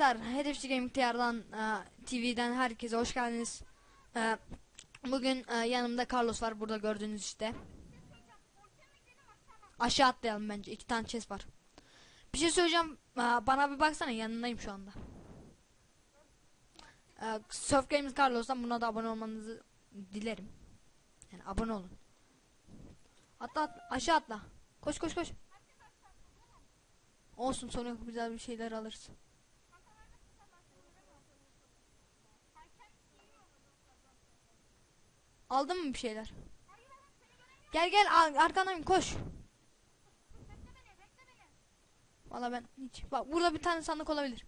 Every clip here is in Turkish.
Arkadaşlar Hedefçi Gaming TR'dan e, TV'den herkese hoş geldiniz. E, bugün e, yanımda Carlos var burada gördüğünüz işte. Aşağı atlayalım bence. iki tane chest var. Bir şey söyleyeceğim. E, bana bir baksana yanındayım şu anda. E, Surf Games Carlos'tan buna da abone olmanızı dilerim. Yani abone olun. Atla, atla aşağı atla. Koş koş koş. Olsun sonra güzel bir şeyler alırız. Aldın mı bir şeyler? Gel gel ar- arkandayım koş. Valla ben hiç. Bak burada bir tane sandık olabilir.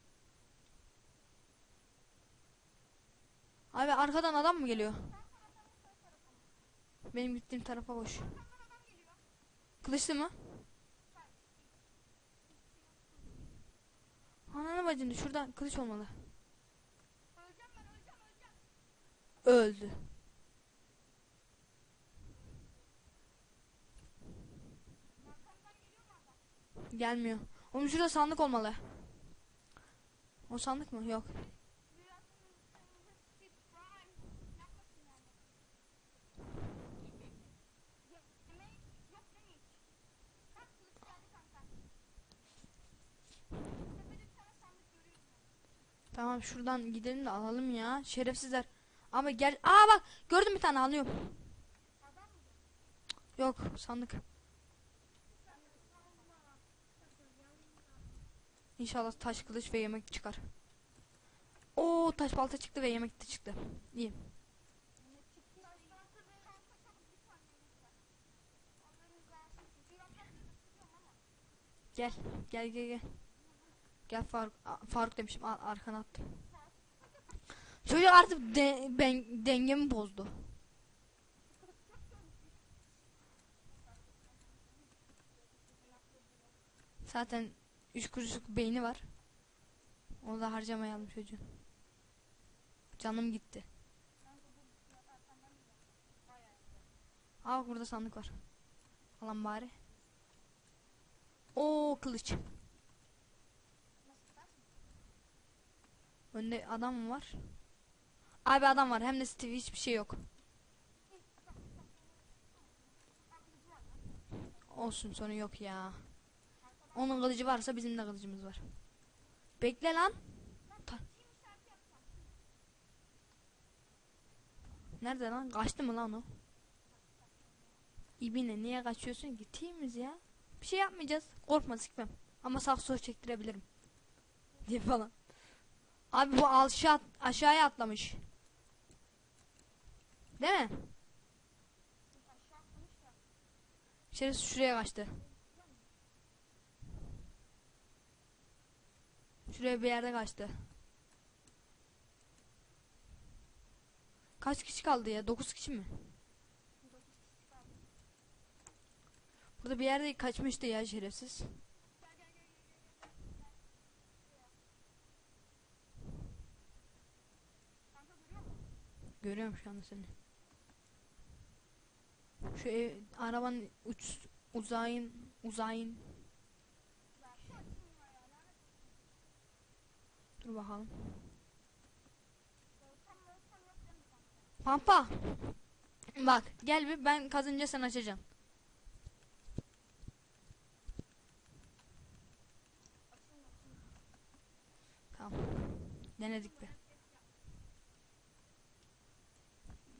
Abi arkadan adam mı geliyor? Benim gittiğim tarafa koş. Kılıçlı mı? Ananı bacını şurada kılıç olmalı. Öldü. Gelmiyor. Onun şurada sandık olmalı. O sandık mı? Yok. Tamam şuradan gidelim de alalım ya. Şerefsizler. Ama gel. Aa bak gördüm bir tane alıyorum. Yok sandık. İnşallah taş kılıç ve yemek çıkar. Oo taş balta çıktı ve yemek de çıktı. İyi. Gel. Gel gel gel. Gel Faruk. Faruk demişim. Ar arkana attım. Çocuk artık de ben dengemi bozdu. Zaten üç kuruşluk beyni var. Onu da harcamayalım çocuğun. Canım gitti. Aa burada sandık var. Alan bari. Oo kılıç. Önde adam mı var? Abi adam var. Hem de Steve hiçbir şey yok. Olsun sonu yok ya. Onun kılıcı varsa bizim de kılıcımız var. Bekle lan. Ta- Nerede lan? Kaçtı mı lan o? İbine niye kaçıyorsun ki? Temiz ya. Bir şey yapmayacağız. Korkma sıkmam. Ama sağ sol çektirebilirim. Diye falan. Abi bu aşağı aşağıya atlamış. Değil mi? Şerif şuraya kaçtı. Şuraya bir yerde kaçtı. Kaç kişi kaldı ya? 9 kişi mi? Burada bir yerde kaçmıştı ya şerefsiz. Görüyorum şu anda seni. Şu ev, arabanın uç, uzayın uzayın. Dur bakalım. Pampa. Bak gel bir ben kazınca sen açacaksın. Tamam. Denedik bir.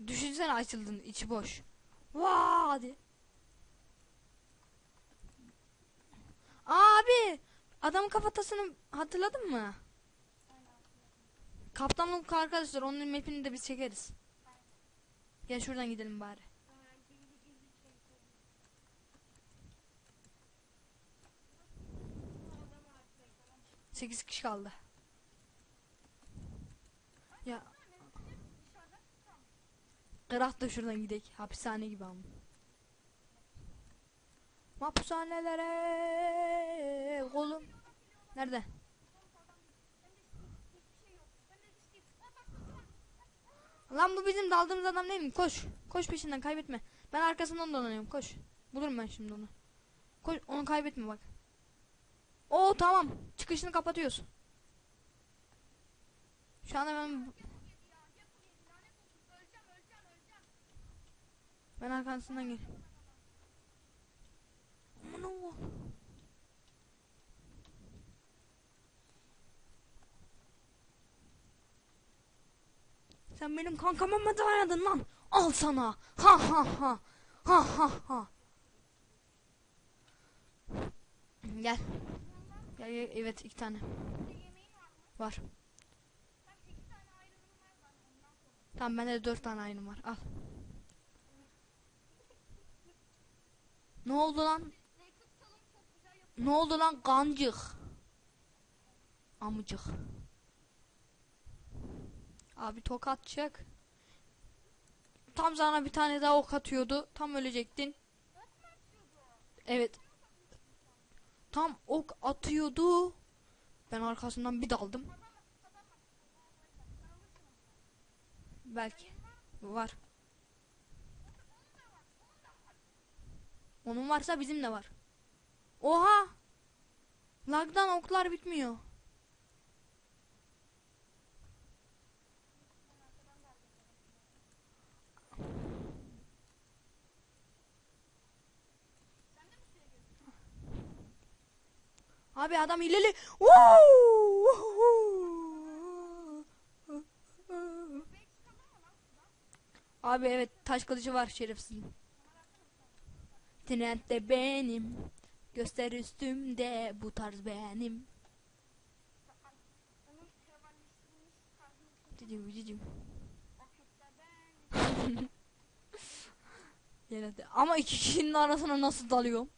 Düşünsene açıldın içi boş. Vaa hadi. Abi adamın kafatasını hatırladın mı? Kaptanlık arkadaşlar onun mapini de biz çekeriz. Gel şuradan gidelim bari. Sekiz kişi kaldı. Ya Kırak da şuradan gidelim. Hapishane gibi ama. Hapishanelere kolum. Nerede? Lan bu bizim daldığımız adam değil mi? Koş. Koş peşinden kaybetme. Ben arkasından dolanıyorum. Koş. Bulurum ben şimdi onu. Koş onu kaybetme bak. Oo tamam. Çıkışını kapatıyorsun. Şu anda ben ben arkasından gel. Aman Allah. Sen benim kankama mı dayanadın lan? Al sana. Ha ha ha. Ha ha ha. Gel. Gel. Evet iki tane. Var. Tamam bende de dört tane aynım var. Al. Ne oldu lan? Ne oldu lan kancık? Amıcık. Abi tokat çek. Tam sana bir tane daha ok atıyordu. Tam ölecektin. Evet. Tam ok atıyordu. Ben arkasından bir daldım. Belki. Var. Onun varsa bizim de var. Oha! Lagdan oklar bitmiyor. Abi adam hileli. Abi evet taş kılıcı var şerefsiz. Trend de benim. Göster üstümde bu tarz benim. Cicim cicim. Ama iki kişinin arasına nasıl dalıyorum?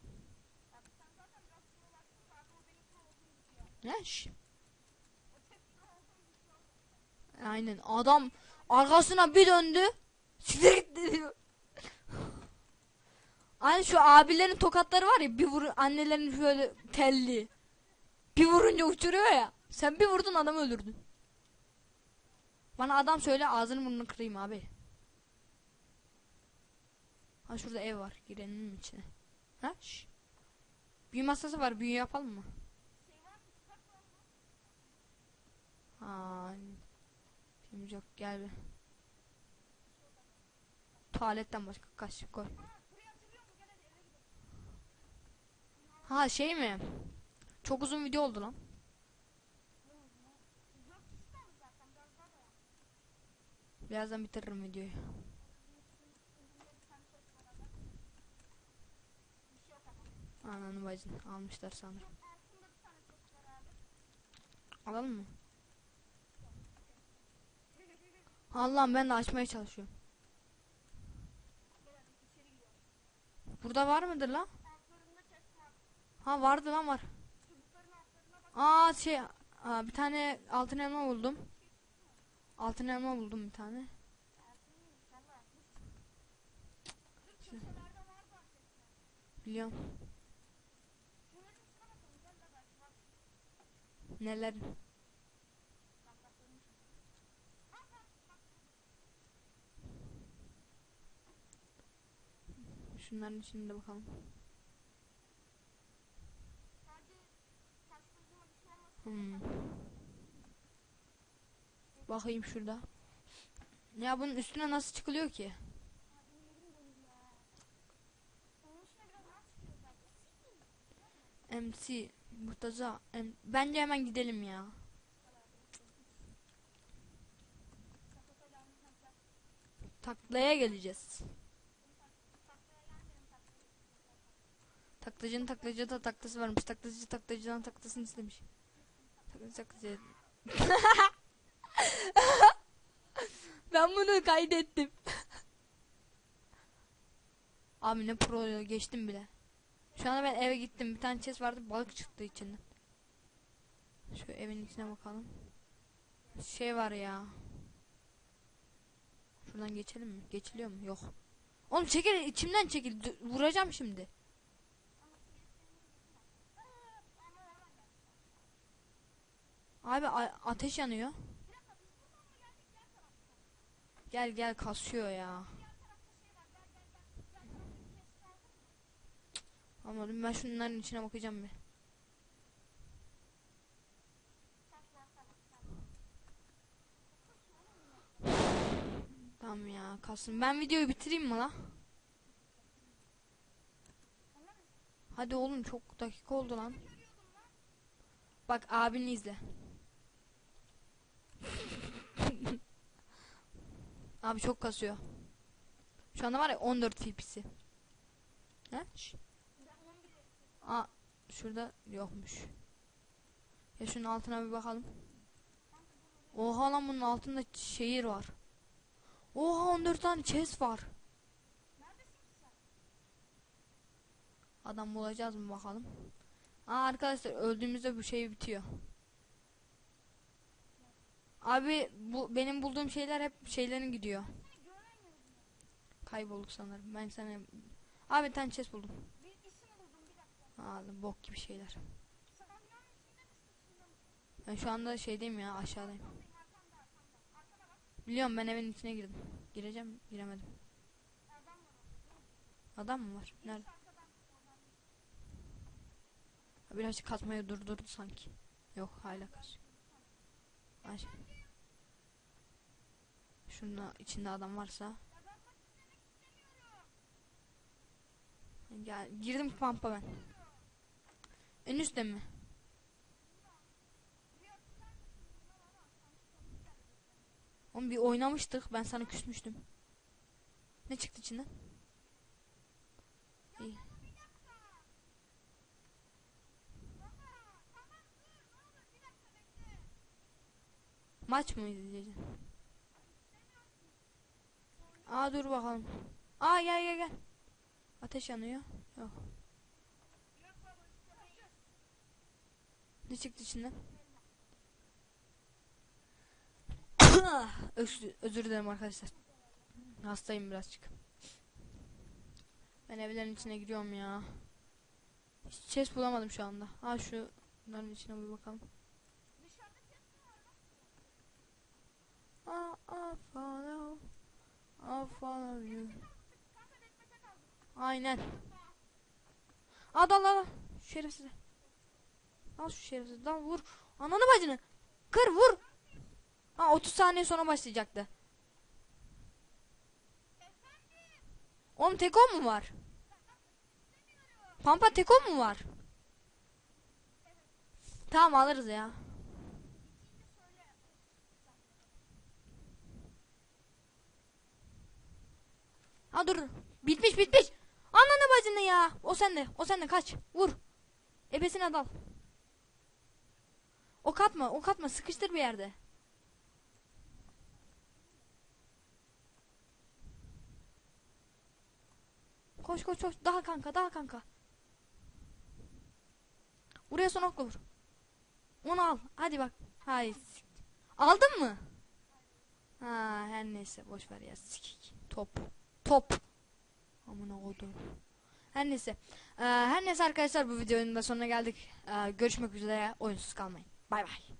Ne? Şş. Aynen adam arkasına bir döndü. Siktir dedi. Hani şu abilerin tokatları var ya bir vur annelerin şöyle telli. Bir vurunca uçuruyor ya. Sen bir vurdun adamı öldürdün. Bana adam söyle ağzını burnunu kırayım abi. Ha şurada ev var. Girelim içine? Ha? Şş. Büyü masası var. Büyü yapalım mı? Ha. Şimdi yok gel bir. Tuvaletten başka kaç koy. Ha şey mi? Çok uzun video oldu lan. Birazdan bitiririm videoyu. Ananı bacını almışlar sanırım. Alalım mı? Allah'ım ben de açmaya çalışıyorum. Burada var mıdır lan? Ha vardı lan var. Aa şey aa, bir tane altın elma buldum. Altın elma buldum bir tane. Biliyorum. Neler? Şunların içinde bakalım. Hmm. Bakayım şurada. Ya bunun üstüne nasıl çıkılıyor ki? MC Murtaza em- bence hemen gidelim ya. Taklaya geleceğiz. Taklacının taklacıda da taklası varmış. Taklacı taklacıdan taklasını istemiş. Taklacı taklacı. ben bunu kaydettim. Abi ne pro geçtim bile. Şu anda ben eve gittim. Bir tane chest vardı balık çıktı içinden. Şu evin içine bakalım. Şey var ya. Şuradan geçelim mi? Geçiliyor mu? Yok. Oğlum çekil içimden çekil. Vuracağım şimdi. Abi ateş yanıyor. Gel gel kasıyor ya. Anladım ben şunların içine bakacağım bir. Tamam ya kalsın. Ben videoyu bitireyim mi la? Hadi oğlum çok dakika oldu lan. Bak abini izle. Abi çok kasıyor. Şu anda var ya 14 FPS'i. Ne? Aa şurada yokmuş. Ya şunun altına bir bakalım. Oha lan bunun altında şehir var. Oha 14 tane chest var. Adam bulacağız mı bakalım. Aa arkadaşlar öldüğümüzde bu şey bitiyor. Abi bu benim bulduğum şeyler hep şeylerin gidiyor. Kaybolduk sanırım. Ben sana Abi bir tane chest buldum. Aa bok gibi şeyler. Ben şu anda şeydeyim ya aşağıdayım. Biliyorum ben evin içine girdim. Gireceğim giremedim. Adam mı var? Nerede? Birazcık katmayı durdurdu sanki. Yok hala kasıyor. Ay. Şunda içinde adam varsa. Gel girdim pampa ben. En üstte mi? Oğlum bir oynamıştık. Ben sana küsmüştüm. Ne çıktı içinden? İyi. Maç mı izleyeceğiz? Aa dur bakalım. Aa gel gel gel. Ateş yanıyor. Yok. Ne çıktı içinden? özür, dilerim arkadaşlar. Hastayım birazcık. Ben evlerin içine giriyorum ya. Hiç chest bulamadım şu anda. Ha şu bunların içine bir bakalım. I, I follow, Dekmete kaldım. Aynen. Al dal. Şu şerefsizi. Al şu şerefsizi. Dal vur. Ananı bacını. Kır vur. Ha 30 saniye sonra başlayacaktı. Oğlum tekon mu var? Pampa tekon mu var? Tamam alırız ya. Ha dur. Bitmiş bitmiş. Ananı bacını ya. O sende. O sende kaç. Vur. Ebesine dal. Ok atma. Ok atma. Sıkıştır bir yerde. Koş koş koş. Daha kanka daha kanka. Buraya son okla vur. Onu al. Hadi bak. Hayır. Aldın mı? Ha her neyse boş ver ya. Sikik. Top. Top. Amına koydum. Her neyse. Ee, her neyse arkadaşlar bu videonun da sonuna geldik. Ee, görüşmek üzere. Oyunsuz kalmayın. Bay bay.